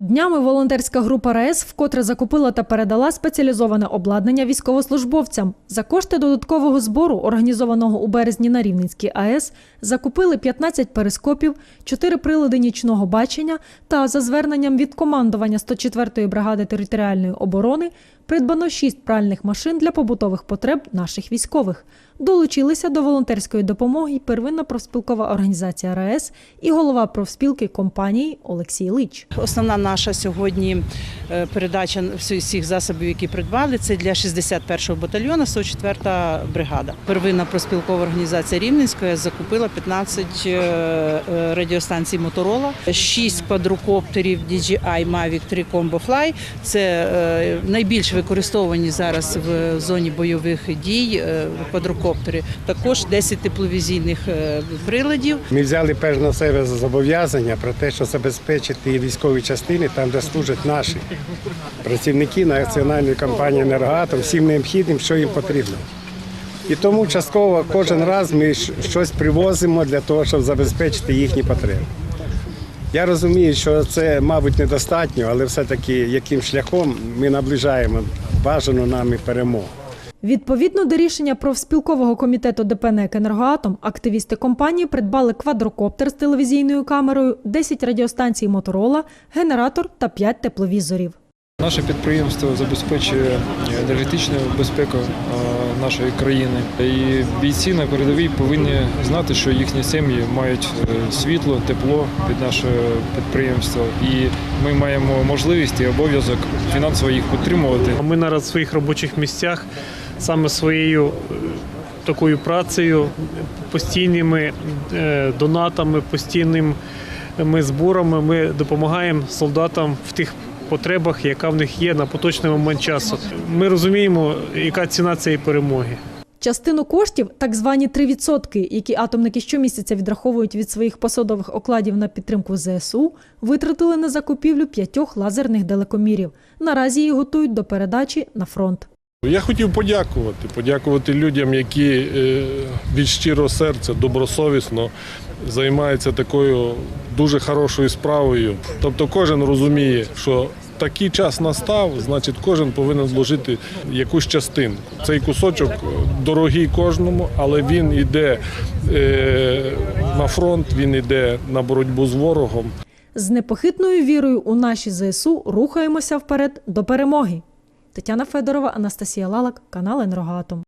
Днями волонтерська група РАЕС вкотре закупила та передала спеціалізоване обладнання військовослужбовцям. За кошти додаткового збору, організованого у березні на Рівненській АЕС, закупили 15 перископів, 4 прилади нічного бачення та за зверненням від командування 104-ї бригади територіальної оборони придбано 6 пральних машин для побутових потреб наших військових. Долучилися до волонтерської допомоги й первинна профспілкова організація РАЕС і голова профспілки компанії Олексій Лич. Основна наша сьогодні е, передача всіх засобів, які придбали, це для 61-го батальйону, 104-та бригада. Первинна проспілкова організація Рівненської закупила 15 е, е, радіостанцій Моторола, 6 квадрокоптерів DJI Mavic 3 Combo Fly. Це найбільш використовані зараз в зоні бойових дій квадрокоптери. Також 10 тепловізійних приладів. Ми взяли перш на себе зобов'язання про те, що забезпечити військові частини там, де служать наші працівники національної компанії «Енергоатом» всім необхідним, що їм потрібно. І тому частково кожен раз ми щось привозимо для того, щоб забезпечити їхні потреби. Я розумію, що це, мабуть, недостатньо, але все-таки яким шляхом ми наближаємо бажану нами перемогу. Відповідно до рішення профспілкового комітету ДП «НЕК «Енергоатом», активісти компанії придбали квадрокоптер з телевізійною камерою, 10 радіостанцій Моторола, генератор та 5 тепловізорів. Наше підприємство забезпечує енергетичну безпеку е, нашої країни. І бійці на передовій повинні знати, що їхні сім'ї мають е, світло, тепло від нашого підприємства. І ми маємо можливість і обов'язок фінансово їх підтримувати. Ми на своїх робочих місцях саме своєю е, такою працею, постійними е, донатами, постійними зборами ми допомагаємо солдатам в тих потребах, яка в них є на поточний момент часу. Ми розуміємо, яка ціна цієї перемоги. Частину коштів, так звані 3%, які атомники щомісяця відраховують від своїх посадових окладів на підтримку ЗСУ, витратили на закупівлю п'ятьох лазерних далекомірів. Наразі їх готують до передачі на фронт. Я хотів подякувати, подякувати людям, які е, від щирого серця добросовісно займаються такою дуже хорошою справою. Тобто кожен розуміє, що такий час настав, значить кожен повинен вложити якусь частинку. Цей кусочок дорогий кожному, але він йде е, на фронт, він йде на боротьбу з ворогом. З непохитною вірою у наші ЗСУ рухаємося вперед до перемоги. Тетяна Федорова, Анастасія Лалак, канал Енергоатом.